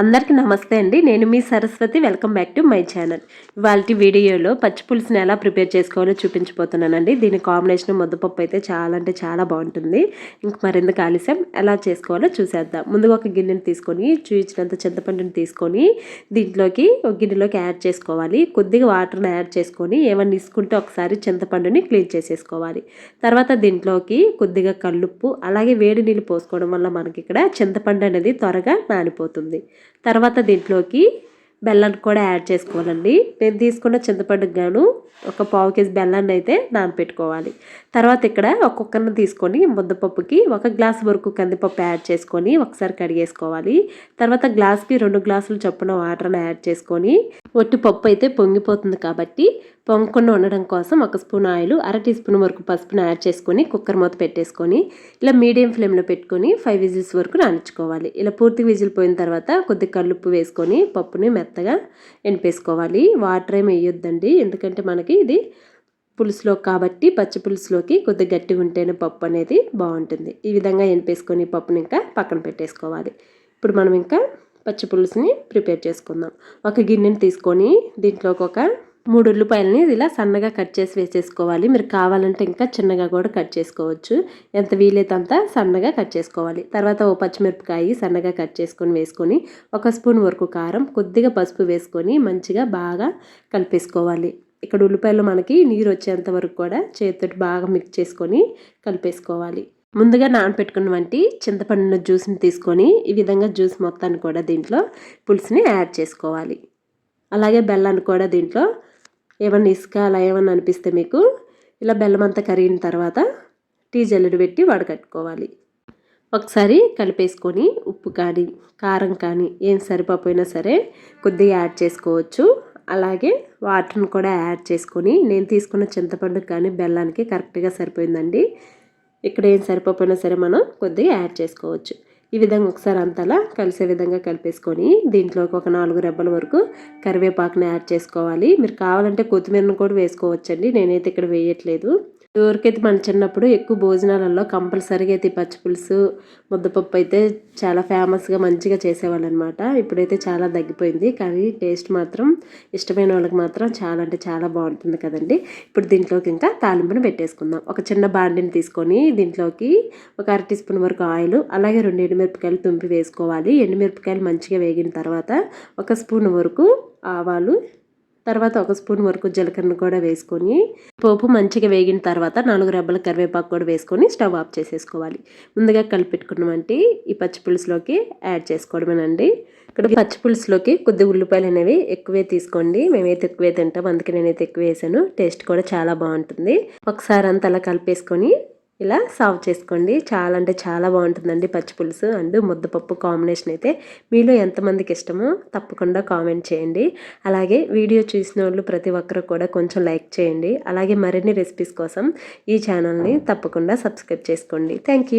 అందరికీ నమస్తే అండి. నేను మీ Saraswathi. Welcome back to my channel. ఇవాళ వీడియోలో పచ్చి పులుసుని ఎలా ప్రిపేర్ చేసుకోవాలో చూపించబోతున్నానండి. దీని కాంబినేషన్ ముద్దపప్పు అయితే చాలా అంటే చాలా బాగుంటుంది. ఇంక మరెందుకు ఆలస్యం? ఎలా చేసుకోవాలో చూసేద్దాం. ముందుగా ఒక గిన్నెని తీసుకొని చూయించినంత చింతపండుని తీసుకొని దీంట్లోకి ఒక గిన్నెలోకి యాడ్ చేసుకోవాలి. కొద్దిగా వాటర్ని యాడ్ చేసుకొని ఏమన్నా తీసుకుంటే ఒకసారి చింతపండుని క్లీన్ చేసేసుకోవాలి. తర్వాత దీంట్లోకి కొద్దిగా కల్లుప్పు అలాగే వేడి నీళ్ళు పోసుకోవడం వల్ల మనకి ఇక్కడ చింతపండు అనేది త్వరగా నానిపోతుంది. తర్వాత దీంట్లోకి బెల్లాన్ని కూడా యాడ్ చేసుకోవాలండి. నేను తీసుకున్న చింతపండుకు గాను ఒక పావు కేజీ బెల్లాన్ని అయితే నానపెట్టుకోవాలి. తర్వాత ఇక్కడ ఒక్కొక్కరిని తీసుకొని ముద్దపప్పుకి ఒక గ్లాస్ వరకు కందిపప్పు యాడ్ చేసుకొని ఒకసారి కడిగేసుకోవాలి. తర్వాత గ్లాస్కి రెండు గ్లాసులు చొప్పున వాటర్ని యాడ్ చేసుకొని ఒట్టి పప్పు అయితే పొంగిపోతుంది కాబట్టి పొంగకుండా ఉండడం కోసం ఒక స్పూన్ ఆయిల్ అర టీ స్పూన్ వరకు పసుపును యాడ్ చేసుకొని కుక్కర్ మూత పెట్టేసుకొని ఇలా మీడియం ఫ్లేమ్లో పెట్టుకొని ఫైవ్ విజిల్స్ వరకు నానించుకోవాలి ఇలా పూర్తి విజిల్ పోయిన తర్వాత కొద్ది కల్లుప్పు వేసుకొని పప్పుని మెత్తగా ఎనిపేసుకోవాలి వాటర్ ఏమి వేయొద్దండి ఎందుకంటే మనకి ఇది పులుసులో కాబట్టి పచ్చి పులుసులోకి కొద్ది గట్టిగా ఉంటేనే పప్పు అనేది బాగుంటుంది. ఈ విధంగా ఎనిపేసుకొని పప్పుని ఇంకా పక్కన పెట్టేసుకోవాలి. ఇప్పుడు మనం ఇంకా పచ్చి పులుసుని ప్రిపేర్ చేసుకుందాం. ఒక గిన్నెని తీసుకొని దీంట్లోకి ఒక మూడు ఉల్లిపాయలని ఇలా సన్నగా కట్ చేసి వేసేసుకోవాలి. మీరు కావాలంటే ఇంకా చిన్నగా కూడా కట్ చేసుకోవచ్చు. ఎంత వీలైతే అంత సన్నగా కట్ చేసుకోవాలి. తర్వాత ఓ పచ్చిమిరపకాయ సన్నగా కట్ చేసుకొని వేసుకొని ఒక స్పూన్ వరకు కారం కొద్దిగా పసుపు వేసుకొని మంచిగా బాగా కలిపేసుకోవాలి. ఇక్కడ ఉల్లిపాయలు మనకి నీరు వచ్చేంత వరకు కూడా చేతితో బాగా మిక్స్ చేసుకొని కలిపేసుకోవాలి. ముందుగా నానపెట్టుకున్న వంటి చింతపండు జ్యూస్ని తీసుకొని ఈ విధంగా జ్యూస్ మొత్తాన్ని కూడా దీంట్లో పులుసుని యాడ్ చేసుకోవాలి. అలాగే బెల్లాన్ని కూడా దీంట్లో ఏమన్నా ఇసుక అలా ఏమన్నా అనిపిస్తే మీకు ఇలా బెల్లం అంతా కరిగిన తర్వాత టీ జల్లెడు పెట్టి వడకట్టుకోవాలి. ఒకసారి కలిపేసుకొని ఉప్పు కానీ కారం కానీ ఏం సరిపోయినా సరే కొద్దిగా యాడ్ చేసుకోవచ్చు. అలాగే వాటర్ని కూడా యాడ్ చేసుకొని నేను తీసుకున్న చింతపండు కానీ బెల్లానికి కరెక్ట్గా సరిపోయిందండి. ఇక్కడ ఏం సరిపోయినా సరే మనం కొద్దిగా యాడ్ చేసుకోవచ్చు. ఈ విధంగా ఒకసారి అంతలా కలిసే విధంగా కలిపేసుకొని దీంట్లోకి ఒక నాలుగు రెబ్బల వరకు కరివేపాకుని యాడ్ చేసుకోవాలి. మీరు కావాలంటే కొత్తిమీరను కూడా వేసుకోవచ్చండి. నేనైతే ఇక్కడ వేయట్లేదు. ఎవరికైతే మన చిన్నప్పుడు ఎక్కువ భోజనాలలో కంపల్సరీగా అయితే పచ్చి పులుసు ముద్దపప్పు అయితే చాలా ఫేమస్గా మంచిగా చేసేవాళ్ళు అనమాట ఇప్పుడైతే చాలా తగ్గిపోయింది. కానీ టేస్ట్ మాత్రం ఇష్టమైన వాళ్ళకి మాత్రం చాలా అంటే చాలా బాగుంటుంది కదండి. ఇప్పుడు దీంట్లోకి ఇంకా తాలింపును పెట్టేసుకుందాం. ఒక చిన్న బాండిని తీసుకొని దీంట్లోకి ఒక అర టీ స్పూన్ వరకు ఆయిల్ అలాగే రెండు ఎండుమిరపకాయలు తుంపి వేసుకోవాలి. ఎండుమిరపకాయలు మంచిగా వేగిన తర్వాత ఒక స్పూన్ వరకు ఆవాలు తర్వాత ఒక స్పూన్ వరకు జీలకర్ర కూడా వేసుకొని పోపు మంచిగా వేగిన తర్వాత నాలుగు రెబ్బల కరివేపాకు కూడా వేసుకొని స్టవ్ ఆఫ్ చేసేసుకోవాలి. ముందుగా కలిపెట్టుకున్నామంటే ఈ పచ్చిపులుసులోకి యాడ్ చేసుకోవడమేనండి. ఇక్కడ పచ్చిపులుసులోకి కొద్ది ఉల్లిపాయలు అనేవి ఎక్కువే తీసుకోండి. మేమైతే ఎక్కువే తింటాం అందుకే నేనైతే ఎక్కువ వేసాను. టేస్ట్ కూడా చాలా బాగుంటుంది. ఒకసారి అంతా అలా కలిపేసుకొని ఇలా సర్వ్ చేసుకోండి. చాలా అంటే చాలా బాగుంటుందండి పచ్చి పులుసు అండ్ ముద్దపప్పు కాంబినేషన్ అయితే. మీలో ఎంతమందికి ఇష్టమో తప్పకుండా కామెంట్ చేయండి. అలాగే వీడియో చూసిన వాళ్ళు ప్రతి ఒక్కరు కూడా కొంచెం లైక్ చేయండి. అలాగే మరిన్ని రెసిపీస్ కోసం ఈ ఛానల్ని తప్పకుండా సబ్స్క్రైబ్ చేసుకోండి. థ్యాంక్